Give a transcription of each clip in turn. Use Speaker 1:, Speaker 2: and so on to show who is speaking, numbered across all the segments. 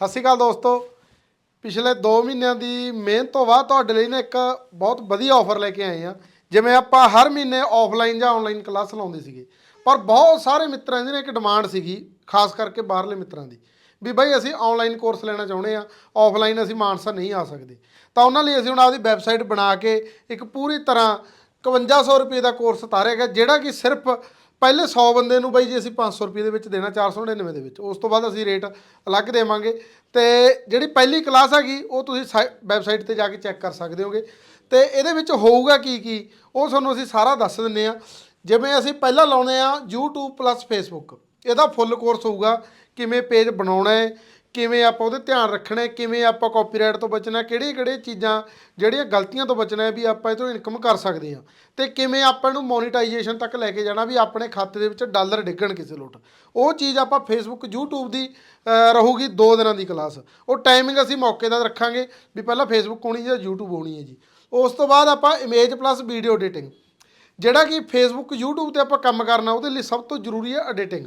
Speaker 1: ਸਤਿ ਸ਼੍ਰੀ ਅਕਾਲ ਦੋਸਤੋ। ਪਿਛਲੇ 2 ਮਹੀਨਿਆਂ ਦੀ ਮਿਹਨਤ ਤੋਂ ਬਾਅਦ ਤੁਹਾਡੇ ਲਈ ਨਾ ਇੱਕ ਬਹੁਤ ਵਧੀਆ ਆਫਰ ਲੈ ਕੇ ਆਏ ਆ ਜਿਵੇਂ ਆਪਾਂ ਹਰ ਮਹੀਨੇ ਆਫਲਾਈਨ ਜਾਂ ਆਨਲਾਈਨ ਕਲਾਸ ਲਾਉਂਦੇ ਸੀਗੇ। ਪਰ ਬਹੁਤ ਸਾਰੇ ਮਿੱਤਰਾਂ ਦੀ ਨੇ ਇੱਕ ਡਿਮਾਂਡ ਸੀਗੀ, ਖਾਸ ਕਰਕੇ ਬਾਹਰਲੇ ਮਿੱਤਰਾਂ ਦੀ। ਵੀ ਬਾਈ ਅਸੀਂ ਆਨਲਾਈਨ ਕੋਰਸ ਲੈਣਾ ਚਾਹੁੰਦੇ ਆ ਆਫਲਾਈਨ ਅਸੀਂ ਮਾਨਸਾ ਨਹੀਂ ਆ ਸਕਦੇ। ਤਾਂ ਉਹਨਾਂ ਲਈ ਅਸੀਂ ਹੁਣ ਆਪਦੀ ਵੈਬਸਾਈਟ ਬਣਾ ਕੇ ਇੱਕ ਪੂਰੀ ਤਰ੍ਹਾਂ 5100 ਰੁਪਏ ਦਾ ਕੋਰਸ ਉਤਾਰਿਆ ਗਿਆ, ਜਿਹੜਾ ਕਿ ਸਿਰਫ ਪਹਿਲੇ 100 ਬੰਦੇ ਨੂੰ ਬਾਈ ਜੀ ਅਸੀਂ 500 ਰੁਪਏ ਦੇ ਵਿੱਚ ਦੇਣਾ 499 ਦੇ ਵਿੱਚ। ਉਸ ਤੋਂ ਬਾਅਦ ਅਸੀਂ ਰੇਟ ਅਲੱਗ ਦੇਵਾਂਗੇ। ਤੇ ਜਿਹੜੀ ਪਹਿਲੀ ਕਲਾਸ ਹੈਗੀ, ਉਹ ਤੁਸੀਂ ਵੈਬਸਾਈਟ ਤੇ ਜਾ ਕੇ ਚੈੱਕ ਕਰ ਸਕਦੇ ਹੋਗੇ। ਤੇ ਇਹਦੇ ਵਿੱਚ ਹੋਊਗਾ ਕੀ ਕੀ? ਉਹ ਤੁਹਾਨੂੰ ਅਸੀਂ ਸਾਰਾ ਦੱਸ ਦਿੰਨੇ ਆ। ਜਿਵੇਂ ਅਸੀਂ ਪਹਿਲਾਂ ਲਾਉਨੇ ਆ YouTube Facebook ਇਹਦਾ ਫੁੱਲ ਕੋਰਸ ਹੋਊਗਾ, ਕਿਵੇਂ ਪੇਜ ਬਣਾਉਣਾ ਹੈ ਕਿਵੇਂ ਆਪਾਂ ਉਹਦੇ ਧਿਆਨ ਰੱਖਣਾ ਹੈ ਕਿਵੇਂ ਆਪਾਂ ਕਾਪੀਰਾਈਟ ਤੋਂ ਬਚਣਾ ਕਿਹੜੀਆਂ ਕਿਹੜੀਆਂ ਚੀਜ਼ਾਂ ਜਿਹੜੀਆਂ ਗਲਤੀਆਂ ਤੋਂ ਬਚਣਾ ਹੈ ਵੀ ਆਪਾਂ ਇਹ ਤੋਂ ਇਨਕਮ ਕਰ ਸਕਦੇ ਹਾਂ। ਤੇ ਕਿਵੇਂ ਆਪਾਂ ਇਹਨੂੰ ਮੋਨੀਟਾਈਜੇਸ਼ਨ ਤੱਕ ਲੈ ਕੇ ਜਾਣਾ ਵੀ ਆਪਣੇ ਖਾਤੇ ਦੇ ਵਿੱਚ ਡਾਲਰ ਡਿੱਗਣ ਕਿਸੇ ਲੋਟ। ਉਹ ਚੀਜ਼ ਆਪਾਂ ਫੇਸਬੁੱਕ YouTube ਦੀ ਅਹ, ਰਹੂਗੀ 2 ਦਿਨਾਂ ਦੀ ਕਲਾਸ ਉਹ ਟਾਈਮਿੰਗ ਅਸੀਂ ਮੌਕੇ ਦਾ ਰੱਖਾਂਗੇ ਵੀ ਪਹਿਲਾਂ ਫੇਸਬੁੱਕ ਹੋਣੀ ਜਾਂ YouTube ਹੋਣੀ ਹੈ ਜੀ। ਉਸ ਤੋਂ ਬਾਅਦ ਆਪਾਂ ਇਮੇਜ ਪਲੱਸ ਵੀਡੀਓ ਐਡੀਟਿੰਗ ਜਿਹੜਾ ਕਿ ਫੇਸਬੁੱਕ YouTube ਤੇ ਆਪਾਂ ਕੰਮ ਕਰਨਾ ਉਹਦੇ ਲਈ ਸਭ ਤੋਂ ਜ਼ਰੂਰੀ ਹੈ ਐਡੀਟਿੰਗ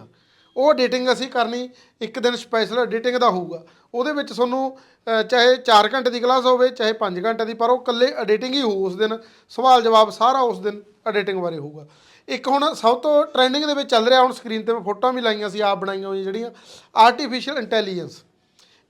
Speaker 1: ਉਹ ਐਡੀਟਿੰਗ ਅਸੀਂ ਕਰਨੀ ਇੱਕ ਦਿਨ ਸਪੈਸ਼ਲ ਐਡੀਟਿੰਗ ਦਾ ਹੋਊਗਾ। ਉਹਦੇ ਵਿੱਚ ਤੁਹਾਨੂੰ ਅਹ, ਚਾਹੇ 4 ਘੰਟੇ ਦੀ ਕਲਾਸ ਹੋਵੇ ਚਾਹੇ 5 ਘੰਟੇ ਦੀ ਪਰ ਉਹ ਇਕੱਲੇ ਐਡੀਟਿੰਗ ਹੀ ਹੋਊ ਉਸ ਦਿਨ। ਸਵਾਲ ਜਵਾਬ ਸਾਰਾ ਉਸ ਦਿਨ ਐਡੀਟਿੰਗ ਬਾਰੇ ਹੋਊਗਾ। ਇੱਕ ਹੁਣ ਸਭ ਤੋਂ ਟ੍ਰੈਂਡਿੰਗ ਦੇ ਵਿੱਚ ਚੱਲ ਰਿਹਾ ਹੁਣ ਸਕਰੀਨ ਤੇ ਮੈਂ ਫੋਟੋਆਂ ਵੀ ਲਾਈਆਂ ਸੀ ਆਪ ਬਣਾਈਆਂ ਹੋਈਆਂ ਜਿਹੜੀਆਂ ਆਰਟੀਫੀਸ਼ੀਅਲ ਇੰਟੈਲੀਜੈਂਸ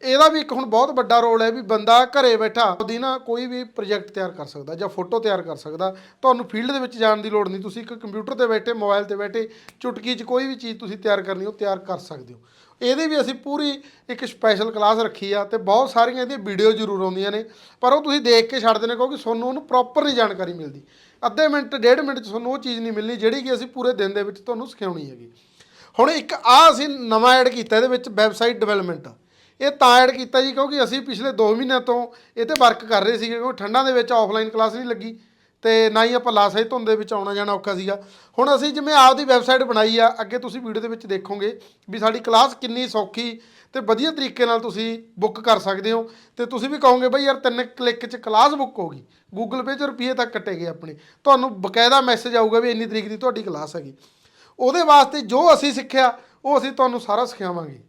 Speaker 1: ਇਹਦਾ ਵੀ ਇੱਕ ਹੁਣ ਬਹੁਤ ਵੱਡਾ ਰੋਲ ਹੈ ਵੀ ਬੰਦਾ ਘਰੇ ਬੈਠਾ ਉਹਦੀ ਨਾ ਕੋਈ ਵੀ ਪ੍ਰੋਜੈਕਟ ਤਿਆਰ ਕਰ ਸਕਦਾ ਜਾਂ ਫੋਟੋ ਤਿਆਰ ਕਰ ਸਕਦਾ। ਤੁਹਾਨੂੰ ਫੀਲਡ ਦੇ ਵਿੱਚ ਜਾਣ ਦੀ ਲੋੜ ਨਹੀਂ। ਤੁਸੀਂ ਇੱਕ ਕੰਪਿਊਟਰ ਤੇ ਬੈਠੇ ਮੋਬਾਈਲ ਤੇ ਬੈਠੇ, ਚੁਟਕੀ 'ਚ ਕੋਈ ਵੀ ਚੀਜ਼ ਤੁਸੀਂ ਤਿਆਰ ਕਰਨੀ, ਉਹ ਤਿਆਰ ਕਰ ਸਕਦੇ ਹੋ। ਇਹਦੇ ਵੀ ਅਸੀਂ ਪੂਰੀ ਇੱਕ ਸਪੈਸ਼ਲ ਕਲਾਸ ਰੱਖੀ ਆ ਤੇ ਬਹੁਤ ਸਾਰੀਆਂ ਇਹਦੀਆਂ ਵੀਡੀਓ ਜ਼ਰੂਰ ਆਉਂਦੀਆਂ ਨੇ। ਪਰ ਉਹ ਤੁਸੀਂ ਦੇਖ ਕੇ ਛੱਡਦੇ ਨੇ ਕਿਉਂਕਿ ਤੁਹਾਨੂੰ ਉਹਨੂੰ ਪ੍ਰੋਪਰ ਨਹੀਂ ਜਾਣਕਾਰੀ ਮਿਲਦੀ। ਅੱਧੇ ਮਿੰਟ, ਡੇਢ ਮਿੰਟ 'ਚ ਤੁਹਾਨੂੰ ਉਹ ਚੀਜ਼ ਨਹੀਂ ਮਿਲਣੀ ਜਿਹੜੀ ਕਿ ਅਸੀਂ ਪੂਰੇ ਦਿਨ ਦੇ ਵਿੱਚ ਤੁਹਾਨੂੰ ਸਿਖਾਉਣੀ ਹੈਗੀ। ਹੁਣ ਇੱਕ ਆ ਅਸੀਂ ਨਵਾਂ ਐਡ ਕੀਤਾ, ਇਹਦੇ ਵਿੱਚ ਵੈਬਸਾਈਟ ਡਿਵੈਲਪਮੈਂਟ ਇਹ ਤਾਂ ਐਡ ਕੀਤਾ ਜੀ, ਕਿਉਂਕਿ ਅਸੀਂ ਪਿਛਲੇ 2 ਮਹੀਨਿਆਂ ਤੋਂ ਇਹ ਤੇ ਵਰਕ ਕਰ ਰਹੇ ਸੀਗੇ, ਕਿਉਂਕਿ ਠੰਡਾਂ ਦੇ ਵਿੱਚ ਆਫਲਾਈਨ ਕਲਾਸ ਨਹੀਂ ਲੱਗੀ ਤੇ ਨਾ ਹੀ ਆਪਾਂ ਲਾ ਸਕੇ ਧੁੰਦ ਦੇ ਵਿੱਚ ਆਉਣਾ ਜਾਣਾ ਔਖਾ ਸੀਗਾ। ਹੁਣ ਅਸੀਂ ਜਿਵੇਂ ਆਪਦੀ ਵੈਬਸਾਈਟ ਬਣਾਈ ਆ, ਅੱਗੇ ਤੁਸੀਂ ਵੀਡੀਓ ਦੇ ਵਿੱਚ ਦੇਖੋਗੇ ਵੀ ਸਾਡੀ ਕਲਾਸ ਕਿੰਨੀ ਸੌਖੀ ਤੇ ਵਧੀਆ ਤਰੀਕੇ ਨਾਲ ਤੁਸੀਂ ਬੁੱਕ ਕਰ ਸਕਦੇ ਹੋ। ਤੇ ਤੁਸੀਂ ਵੀ ਕਹੋਗੇ, ਬਈ ਯਾਰ ਤਿੰਨ ਕਲਿੱਕ 'ਚ ਕਲਾਸ ਬੁੱਕ ਹੋ ਗਈ ਗੂਗਲ ਪੇ 'ਚ ਰੁਪਏ ਤੱਕ ਕੱਟੇ ਗਏ ਆਪਣੇ। ਤੁਹਾਨੂੰ ਬਕਾਇਦਾ ਮੈਸੇਜ ਆਊਗਾ ਵੀ ਇੰਨੀ ਤਰੀਕ ਦੀ ਤੁਹਾਡੀ ਕਲਾਸ ਹੈਗੀ। ਉਹਦੇ ਵਾਸਤੇ ਜੋ ਅਸੀਂ ਸਿੱਖਿਆ, ਉਹ ਅਸੀਂ ਤੁਹਾਨੂੰ ਸਾਰਾ ਸਿਖਾਵਾਂਗੇ।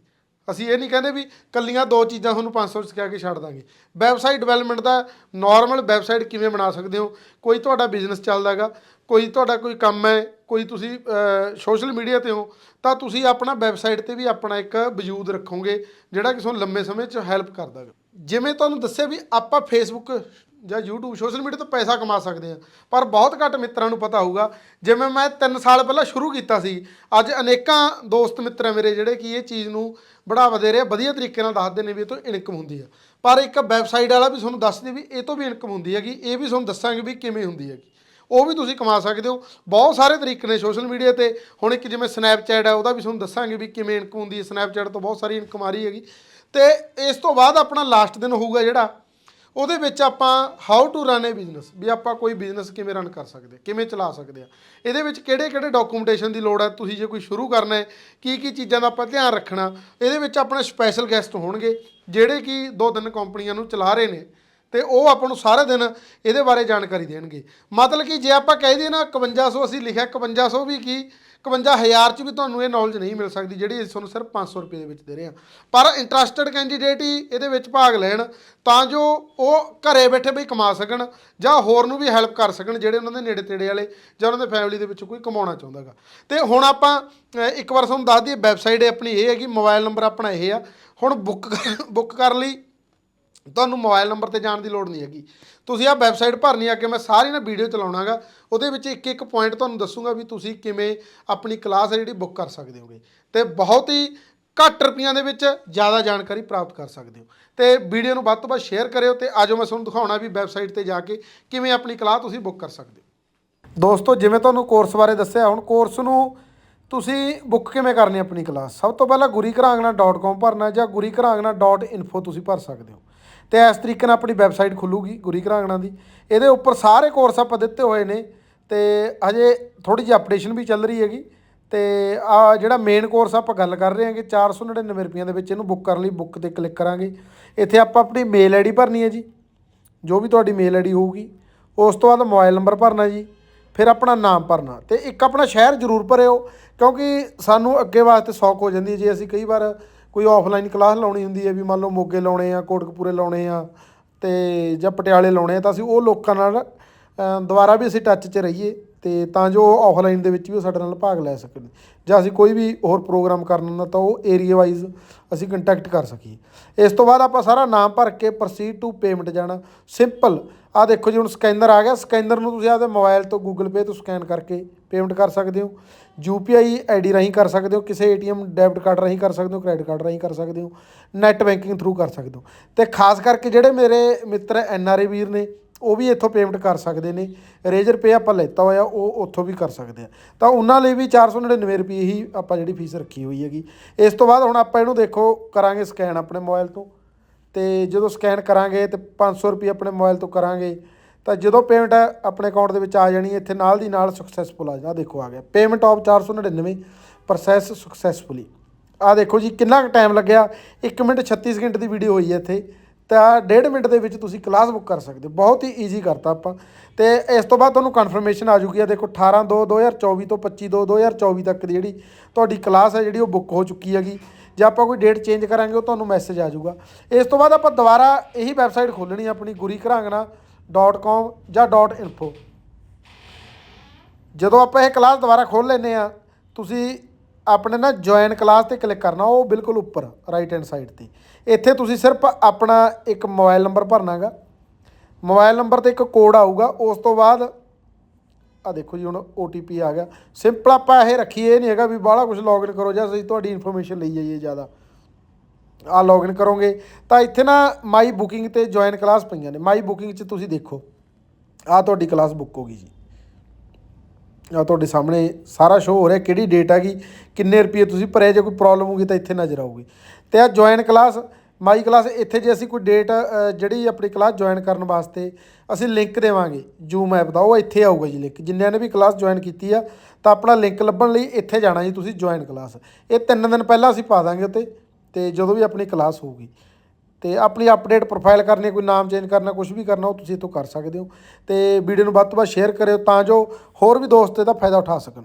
Speaker 1: ਅਸੀਂ ਇਹ ਨਹੀਂ ਕਹਿੰਦੇ ਵੀ ਕੱਲੀਆਂ ਦੋ ਚੀਜ਼ਾਂ ਤੁਹਾਨੂੰ 500 ਸਿਖਾ ਕੇ ਛੱਡ ਦਾਂਗੇ। ਵੈਬਸਾਈਟ ਡਿਵੈਲਪਮੈਂਟ ਦਾ ਨਾਰਮਲ ਵੈਬਸਾਈਟ ਕਿਵੇਂ ਬਣਾ ਸਕਦੇ ਹੋ? ਕੋਈ ਤੁਹਾਡਾ ਬਿਜ਼ਨਸ ਚੱਲਦਾ ਹੈਗਾ, ਕੋਈ ਤੁਹਾਡਾ ਕੋਈ ਕੰਮ ਹੈ, ਕੋਈ ਤੁਸੀਂ ਸੋਸ਼ਲ ਮੀਡੀਆ ਤੇ ਹੋ, ਤਾਂ ਤੁਸੀਂ ਆਪਣਾ ਵੈਬਸਾਈਟ ਤੇ ਵੀ ਆਪਣਾ ਇੱਕ ਵਜੂਦ ਰੱਖੋਗੇ, ਜਿਹੜਾ ਕਿ ਤੁਹਾਨੂੰ ਲੰਮੇ ਸਮੇਂ 'ਚ ਹੈਲਪ ਕਰਦਾ ਹੈ ਜਿਵੇਂ ਤੁਹਾਨੂੰ ਦੱਸਿਆ ਵੀ ਆਪਾਂ ਫੇਸਬੁੱਕ ਜਾਂ YouTube ਸੋਸ਼ਲ ਮੀਡੀਆ ਤੋਂ ਪੈਸਾ ਕਮਾ ਸਕਦੇ ਆ ਪਰ ਬਹੁਤ ਘੱਟ ਮਿੱਤਰਾਂ ਨੂੰ ਪਤਾ ਹੋਊਗਾ। ਜਿਵੇਂ ਮੈਂ 3 ਸਾਲ ਪਹਿਲਾਂ ਸ਼ੁਰੂ ਕੀਤਾ ਸੀ, ਅੱਜ ਅਨੇਕਾਂ ਦੋਸਤ ਮਿੱਤਰ ਆ ਮੇਰੇ ਜਿਹੜੇ ਕਿ ਇਹ ਚੀਜ਼ ਨੂੰ ਬੜਾਵਾ ਦੇ ਰਹੇ ਵਧੀਆ ਤਰੀਕੇ ਨਾਲ ਦੱਸਦੇ ਨੇ ਵੀ ਇਹ ਤੋਂ ਇਨਕਮ ਹੁੰਦੀ ਆ। ਪਰ ਇੱਕ ਵੈਬਸਾਈਟ ਵਾਲਾ ਵੀ ਤੁਹਾਨੂੰ ਦੱਸਦੇ ਵੀ ਇਹ ਤੋਂ ਵੀ ਇਨਕਮ ਹੁੰਦੀ ਹੈਗੀ, ਇਹ ਵੀ ਤੁਹਾਨੂੰ ਦੱਸਾਂਗੇ ਵੀ ਕਿਵੇਂ ਹੁੰਦੀ ਹੈਗੀ। ਉਹ ਵੀ ਤੁਸੀਂ ਕਮਾ ਸਕਦੇ ਹੋ। ਬਹੁਤ ਸਾਰੇ ਤਰੀਕੇ ਨੇ ਸੋਸ਼ਲ ਮੀਡੀਆ ਤੇ। ਹੁਣ ਇੱਕ ਜਿਵੇਂ ਸਨੈਪਚੈਟ ਹੈ ਉਹਦਾ ਵੀ ਤੁਹਾਨੂੰ ਦੱਸਾਂਗੇ ਵੀ ਕਿਵੇਂ ਇਨਕਮ ਹੁੰਦੀ ਹੈ ਸਨੈਪਚੈਟ ਤੋਂ ਬਹੁਤ ਸਾਰੀ ਇਨਕਮ ਆ ਰਹੀ ਹੈਗੀ। ਤੇ ਇਸ ਤੋਂ ਬਾਅਦ ਆਪਣਾ ਲਾਸਟ ਦਿਨ ਹੋਊਗਾ ਜਿਹੜਾ ਉਹਦੇ ਵਿੱਚ ਆਪਾਂ how to run a business ਵੀ ਆਪਾਂ ਕੋਈ ਬਿਜ਼ਨਸ ਕਿਵੇਂ ਰਨ ਕਰ ਸਕਦੇ ਕਿਵੇਂ ਚਲਾ ਸਕਦੇ ਆ। ਇਹਦੇ ਵਿੱਚ ਕਿਹੜੇ ਕਿਹੜੇ ਡਾਕੂਮੈਂਟੇਸ਼ਨ ਦੀ ਲੋੜ ਹੈ ਤੁਸੀਂ ਜੇ ਕੋਈ ਸ਼ੁਰੂ ਕਰਨਾ ਹੈ ਕੀ ਕੀ ਚੀਜ਼ਾਂ ਦਾ ਆਪਾਂ ਧਿਆਨ ਰੱਖਣਾ, ਇਹਦੇ ਵਿੱਚ ਆਪਣੇ ਸਪੈਸ਼ਲ ਗੈਸਟ ਹੋਣਗੇ, ਜਿਹੜੇ ਕਿ ਦੋ ਤਿੰਨ ਕੰਪਨੀਆਂ ਨੂੰ ਚਲਾ ਰਹੇ ਨੇ, ਤੇ ਉਹ ਆਪਾਂ ਨੂੰ ਸਾਰੇ ਦਿਨ ਇਹਦੇ ਬਾਰੇ ਜਾਣਕਾਰੀ ਦੇਣਗੇ। ਮਤਲਬ ਕਿ ਜੇ ਆਪਾਂ ਕਹਿ ਦਈਏ ਨਾ 5100 ਅਸੀਂ ਲਿਖਿਆ 5100 ਵੀ ਕੀ? 51000 ਚ ਵੀ ਤੁਹਾਨੂੰ ਇਹ ਨੌਲੇਜ ਨਹੀਂ ਮਿਲ ਸਕਦੀ, ਜਿਹੜੀ ਅਸੀਂ ਤੁਹਾਨੂੰ ਸਿਰਫ 500 ਰੁਪਏ ਦੇ ਵਿੱਚ ਦੇ ਰਹੇ ਹਾਂ। ਪਰ ਇੰਟਰਸਟਿਡ ਕੈਂਡੀਡੇਟ ਹੀ ਇਹਦੇ ਵਿੱਚ ਭਾਗ ਲੈਣ, ਤਾਂ ਜੋ ਉਹ ਘਰੇ ਬੈਠੇ ਵੀ ਕਮਾ ਸਕਣ, ਜਾਂ ਹੋਰ ਨੂੰ ਵੀ ਹੈਲਪ ਕਰ ਸਕਣ, ਜਿਹੜੇ ਉਹਨਾਂ ਦੇ ਨੇੜੇ ਤੇੜੇ ਵਾਲੇ, ਜਾਂ ਉਹਨਾਂ ਦੇ ਫੈਮਿਲੀ ਦੇ ਵਿੱਚ ਕੋਈ ਕਮਾਉਣਾ ਚਾਹੁੰਦਾਗਾ ਤੇ ਹੁਣ ਆਪਾਂ ਇੱਕ ਵਾਰ ਤੁਹਾਨੂੰ ਦੱਸ ਦਈਏ ਵੈਬਸਾਈਟ ਆਪਣੀ ਇਹ ਹੈਗੀ ਮੋਬਾਈਲ ਨੰਬਰ ਆਪਣਾ ਇਹ ਆ। ਹੁਣ ਬੁੱਕ ਬੁੱਕ ਕਰਨ ਲਈ ਤੁਹਾਨੂੰ ਮੋਬਾਈਲ ਨੰਬਰ ਤੇ ਜਾਣ ਦੀ ਲੋੜ ਨਹੀਂ ਹੈਗੀ। ਤੁਸੀਂ ਆ ਵੈਬਸਾਈਟ ਭਰਨੀ ਆ ਕਿ ਮੈਂ ਸਾਰੀ ਨਾ ਵੀਡੀਓ ਚਲਾਉਣਾਗਾ, ਉਹਦੇ ਵਿੱਚ ਇੱਕ ਇੱਕ ਪੁਆਇੰਟ ਤੁਹਾਨੂੰ ਦੱਸੂਗਾ ਵੀ ਤੁਸੀਂ ਕਿਵੇਂ ਆਪਣੀ ਕਲਾਸ ਹੈ ਜਿਹੜੀ ਬੁੱਕ ਕਰ ਸਕਦੇ ਹੋਗੇ। ਤੇ ਬਹੁਤ ਹੀ ਘੱਟ ਰੁਪਈਆਂ ਦੇ ਵਿੱਚ ਜ਼ਿਆਦਾ ਜਾਣਕਾਰੀ ਪ੍ਰਾਪਤ ਕਰ ਸਕਦੇ ਹੋ। ਤੇ ਵੀਡੀਓ ਨੂੰ ਵੱਧ ਤੋਂ ਵੱਧ ਸ਼ੇਅਰ ਕਰਿਓ ਤੇ ਆਜੋ ਮੈਂ ਤੁਹਾਨੂੰ ਦਿਖਾਉਣਾ ਵੀ ਵੈਬਸਾਈਟ ਤੇ ਜਾ ਕੇ ਕਿਵੇਂ ਆਪਣੀ ਕਲਾਸ ਤੁਸੀਂ ਬੁੱਕ ਕਰ ਸਕਦੇ ਹੋ। ਦੋਸਤੋ, ਜਿਵੇਂ ਤੁਹਾਨੂੰ ਕੋਰਸ ਬਾਰੇ ਦੱਸਿਆ, ਹੁਣ ਕੋਰਸ ਨੂੰ ਤੁਸੀਂ ਬੁੱਕ ਕਿਵੇਂ ਕਰਨੀ ਆਪਣੀ ਕਲਾਸ ਸਭ ਤੋਂ ਪਹਿਲਾਂ gurikharangana.com ਭਰਨਾ ਜਾਂ gurikharangana.info ਤੁਸੀਂ ਭਰ ਸਕਦੇ ਹੋ। ਤੇ ਇਸ ਤਰੀਕੇ ਨਾਲ ਆਪਣੀ ਵੈਬਸਾਈਟ ਖੁੱਲੂਗੀ ਗੁਰੀ ਘਰਾਂਗਣਾ ਦੀ। ਇਹਦੇ ਉੱਪਰ ਸਾਰੇ ਕੋਰਸ ਆਪਾਂ ਦਿੱਤੇ ਹੋਏ ਨੇ ਤੇ ਹਜੇ ਥੋੜੀ ਜਿਹੀ ਅਪਡੇਸ਼ਨ ਵੀ ਚੱਲ ਰਹੀ ਹੈਗੀ। ਤੇ ਆ ਜਿਹੜਾ ਮੇਨ ਕੋਰਸ ਆਪਾਂ ਗੱਲ ਕਰ ਰਹੇ ਹਾਂਗੇ 499 ਰੁਪਈਆਂ ਦੇ ਵਿੱਚ ਇਹਨੂੰ ਬੁੱਕ ਕਰਨ ਲਈ ਬੁੱਕ ਤੇ ਕਲਿੱਕ ਕਰਾਂਗੇ। ਇੱਥੇ ਆਪਾਂ ਆਪਣੀ ਮੇਲ ਆਈਡੀ ਭਰਨੀ ਹੈ ਜੀ। ਜੋ ਵੀ ਤੁਹਾਡੀ ਮੇਲ ਆਈਡੀ ਹੋਊਗੀ, ਉਸ ਤੋਂ ਬਾਅਦ ਮੋਬਾਈਲ ਨੰਬਰ ਭਰਨਾ ਜੀ। ਫਿਰ ਆਪਣਾ ਨਾਮ ਭਰਨਾ ਤੇ ਇੱਕ ਆਪਣਾ ਸ਼ਹਿਰ ਜ਼ਰੂਰ ਭਰਿਓ, ਕਿਉਂਕਿ ਸਾਨੂੰ ਅੱਗੇ ਵਾਸਤੇ ਸੌਖ ਹੋ ਜਾਂਦੀ ਹੈ ਜੇ। ਅਸੀਂ ਕਈ ਵਾਰ ਕੋਈ ਆਫਲਾਈਨ ਕਲਾਸ ਲਾਉਣੀ ਹੁੰਦੀ ਹੈ ਵੀ ਮੰਨ ਲਓ ਮੋਗੇ ਲਾਉਣੇ ਆ, ਕੋਟਕਪੂਰੇ ਲਾਉਣੇ ਆ ਤੇ ਜਾਂ ਪਟਿਆਲੇ ਲਾਉਣੇ ਆ, ਤਾਂ ਅਸੀਂ ਉਹ ਲੋਕਾਂ ਨਾਲ ਦੁਬਾਰਾ ਵੀ ਅਸੀਂ ਟੱਚ 'ਚ ਰਹੀਏ ਤੇ ਤਾਂ ਜੋ ਆਫਲਾਈਨ ਦੇ ਵਿੱਚ ਵੀ ਉਹ ਸਾਡੇ ਨਾਲ ਭਾਗ ਲੈ ਸਕਣ ਜਾਂ ਅਸੀਂ ਕੋਈ ਵੀ ਹੋਰ ਪ੍ਰੋਗਰਾਮ ਕਰਨਾ ਹੁੰਦਾ ਤਾਂ ਉਹ ਏਰੀਆ ਵਾਈਜ਼ ਅਸੀਂ ਕੰਟੈਕਟ ਕਰ ਸਕੀਏ। ਇਸ ਤੋਂ ਬਾਅਦ ਆਪਾਂ ਸਾਰਾ ਨਾਮ ਭਰ ਕੇ ਪ੍ਰੋਸੀਡ ਟੂ ਪੇਮੈਂਟ ਜਾਣਾ। ਸਿੰਪਲ ਆ ਦੇਖੋ ਜੀ, ਹੁਣ ਸਕੈਨਰ ਆ ਗਿਆ। ਸਕੈਨਰ ਨੂੰ ਤੁਸੀਂ ਆਪਦੇ ਮੋਬਾਈਲ ਤੋਂ ਗੂਗਲ ਪੇ ਤੋਂ ਸਕੈਨ ਕਰਕੇ ਪੇਮੈਂਟ ਕਰ ਸਕਦੇ ਹੋ। ਯੂਪੀਆਈ ਆਈਡੀ ਰਾਹੀਂ ਕਰ ਸਕਦੇ ਹੋ। ਕਿਸੇ ਏਟੀਐਮ ਡੈਬਿਟ ਕਾਰਡ ਰਾਹੀਂ ਕਰ ਸਕਦੇ ਹੋ। ਕ੍ਰੈਡਿਟ ਕਾਰਡ ਰਾਹੀਂ ਕਰ ਸਕਦੇ ਹੋ। ਨੈਟ ਬੈਂਕਿੰਗ ਥਰੂ ਕਰ ਸਕਦੇ ਹੋ। ਤੇ ਖਾਸ ਕਰਕੇ ਜਿਹੜੇ ਮੇਰੇ ਮਿੱਤਰ ਐਨਆਰਏ ਵੀਰ ਨੇ, ਉਹ ਵੀ ਇੱਥੋਂ ਪੇਮੈਂਟ ਕਰ ਸਕਦੇ ਨੇ। ਰੇਜਰ ਪੇ ਆਪਾਂ ਲੈਤਾ ਹੋਇਆ, ਉਹ ਉੱਥੋਂ ਵੀ ਕਰ ਸਕਦੇ ਆ। ਤਾਂ ਉਹਨਾਂ ਲਈ ਵੀ 499 ਰੁਪਏ ਹੀ ਆਪਾਂ ਜਿਹੜੀ ਫੀਸ ਰੱਖੀ ਹੋਈ ਹੈਗੀ। ਇਸ ਤੋਂ ਬਾਅਦ ਹੁਣ ਆਪਾਂ ਇਹਨੂੰ ਦੇਖੋ, ਕਰਾਂਗੇ ਸਕੈਨ ਆਪਣੇ ਮੋਬਾਈਲ ਤੋਂ। ਤੇ ਜਦੋਂ ਸਕੈਨ ਕਰਾਂਗੇ ਤੇ 500 ਰੁਪਏ ਆਪਣੇ ਮੋਬਾਈਲ ਤੋਂ ਕਰਾਂਗੇ, ਤਾਂ ਜਦੋਂ ਪੇਮੈਂਟ ਆਪਣੇ ਅਕਾਊਂਟ ਦੇ ਵਿੱਚ ਆ ਜਾਣੀ ਇੱਥੇ ਨਾਲ ਦੀ ਨਾਲ ਸਕਸੈਸਫੁਲ ਆ ਜਾਣਾ। ਦੇਖੋ ਆ ਗਿਆ। ਪੇਮੈਂਟ ਆਫ 499 ਪ੍ਰੋਸੈਸ ਸਕਸੈਸਫੁਲੀ ਆ ਦੇਖੋ ਜੀ, ਕਿੰਨਾ ਕੁ ਟਾਈਮ ਲੱਗਿਆ? 1 ਮਿੰਟ 36 ਸਕਿੰਟ ਦੀ ਵੀਡੀਓ ਹੋਈ ਹੈ ਇੱਥੇ। ਤਾਂ ਡੇਢ ਮਿੰਟ ਦੇ ਵਿੱਚ ਤੁਸੀਂ ਕਲਾਸ ਬੁੱਕ ਕਰ ਸਕਦੇ ਹੋ। ਬਹੁਤ ਹੀ ਈਜ਼ੀ ਕਰਤਾ ਆਪਾਂ। ਤੇ ਇਸ ਤੋਂ ਬਾਅਦ ਤੁਹਾਨੂੰ ਕਨਫਰਮੇਸ਼ਨ ਆ ਜੂਗੀ ਆ ਦੇਖੋ 18 2 2024 ਤੋਂ 25 2 2024 ਤੱਕ ਦੀ ਜਿਹੜੀ ਤੁਹਾਡੀ ਕਲਾਸ ਹੈ, ਜਿਹੜੀ ਉਹ ਬੁੱਕ ਹੋ ਚੁੱਕੀ ਹੈਗੀ। ਜੇ ਆਪਾਂ ਕੋਈ ਡੇਟ ਚੇਂਜ ਕਰਾਂਗੇ, ਉਹ ਤੁਹਾਨੂੰ ਮੈਸੇਜ ਆ ਜਾਊਗਾ। ਇਸ ਤੋਂ ਬਾਅਦ ਆਪਾਂ ਦੁਬਾਰਾ ਇਹੀ ਵੈਬਸਾਈਟ ਖੋਲਣੀ ਆਪਣੀ, ਗੁਰੀ ਘਰਾਂਗਣਾ .com ਜਾਂ .info ਜਦੋਂ ਆਪਾਂ ਇਹ ਕਲਾਸ ਦੁਬਾਰਾ ਖੋਲ ਲੈਨੇ ਆ, ਤੁਸੀਂ ਆਪਣੇ ਨਾ ਜੁਆਇਨ ਕਲਾਸ ਤੇ ਕਲਿੱਕ ਕਰਨਾ, ਉਹ ਬਿਲਕੁਲ ਉੱਪਰ ਰਾਈਟ ਹੈਂਡ ਸਾਈਡ ਤੇ। ਇੱਥੇ ਤੁਸੀਂ ਸਿਰਫ ਆਪਣਾ ਇੱਕ ਮੋਬਾਈਲ ਨੰਬਰ ਭਰਨਾਗਾ। ਮੋਬਾਈਲ ਨੰਬਰ ਤੇ ਇੱਕ ਕੋਡ ਆਊਗਾ, ਉਸ ਤੋਂ ਬਾਅਦ ਆ ਦੇਖੋ ਜੀ, ਹੁਣ OTP ਆ ਗਿਆ। ਸਿੰਪਲ ਆਪਾਂ ਇਹ ਰੱਖੀਏ, ਇਹ ਨਹੀਂ ਹੈਗਾ ਵੀ ਬਾਹਲਾ ਕੁਝ ਲੌਗਇਨ ਕਰੋ ਜਾਂ ਅਸੀਂ ਤੁਹਾਡੀ ਇਨਫੋਰਮੇਸ਼ਨ ਲਈ ਜਾਈਏ ਜ਼ਿਆਦਾ। ਆ ਲੌਗਇਨ ਕਰੋਗੇ। ਤਾਂ ਇੱਥੇ ਨਾ ਮਾਈ ਬੁਕਿੰਗ ਤੇ ਜੁਆਇਨ ਕਲਾਸ ਪਈਆਂ ਨੇ। ਮਾਈ ਬੁਕਿੰਗ 'ਚ ਤੁਸੀਂ ਦੇਖੋ ਆ ਤੁਹਾਡੀ ਕਲਾਸ ਬੁੱਕ ਹੋ ਗਈ ਜੀ। ਆ ਤੁਹਾਡੇ ਸਾਹਮਣੇ ਸਾਰਾ ਸ਼ੋ ਹੋ ਰਿਹਾ, ਕਿਹੜੀ ਡੇਟ ਹੈਗੀ ਕਿੰਨੇ ਰੁਪਏ ਤੁਸੀਂ ਭਰੇ ਜੇ ਕੋਈ ਪ੍ਰੋਬਲਮ ਹੋਊਗੀ ਤਾਂ ਇੱਥੇ ਨਜ਼ਰ ਆਊਗੀ। ਤੇ ਆ ਜੁਆਇਨ ਕਲਾਸ ਮਾਈ ਕਲਾਸ, ਇੱਥੇ ਜੇ ਅਸੀਂ ਕੋਈ ਡੇਟ ਜਿਹੜੀ ਆਪਣੀ ਕਲਾਸ ਜੁਆਇਨ ਕਰਨ ਵਾਸਤੇ ਅਸੀਂ ਲਿੰਕ ਦੇਵਾਂਗੇ ਜੂਮ ਐਪ ਦਾ, ਉਹ ਇੱਥੇ ਆਊਗਾ ਜੀ ਲਿੰਕ ਜਿੰਨਿਆਂ ਨੇ ਵੀ ਕਲਾਸ ਜੁਆਇਨ ਕੀਤੀ ਆ, ਤਾਂ ਆਪਣਾ ਲਿੰਕ ਲੱਭਣ ਲਈ ਇੱਥੇ ਜਾਣਾ ਜੀ ਤੁਸੀਂ ਜੁਆਇਨ ਕਲਾਸ ਇਹ ਤਿੰਨ ਦਿਨ ਪਹਿਲਾਂ ਅਸੀਂ ਪਾ ਦਾਂਗੇ ਉੱਤੇ, ਤੇ ਜਦੋਂ ਵੀ ਆਪਣੀ ਕਲਾਸ ਹੋਊਗੀ। ਤੇ ਆਪਣੀ ਅਪਡੇਟ ਪ੍ਰੋਫਾਈਲ ਕਰਨੀ ਕੋਈ ਨਾਮ ਚੇਂਜ ਕਰਨਾ ਕੁਝ ਵੀ ਕਰਨਾ, ਉਹ ਤੁਸੀਂ ਇੱਥੋਂ ਕਰ ਸਕਦੇ ਹੋ। ਤੇ ਵੀਡੀਓ ਨੂੰ ਵੱਧ ਤੋਂ ਵੱਧ ਸ਼ੇਅਰ ਕਰਿਓ, ਤਾਂ ਜੋ ਹੋਰ ਵੀ ਦੋਸਤ ਇਹਦਾ ਫਾਇਦਾ ਉਠਾ ਸਕਣ।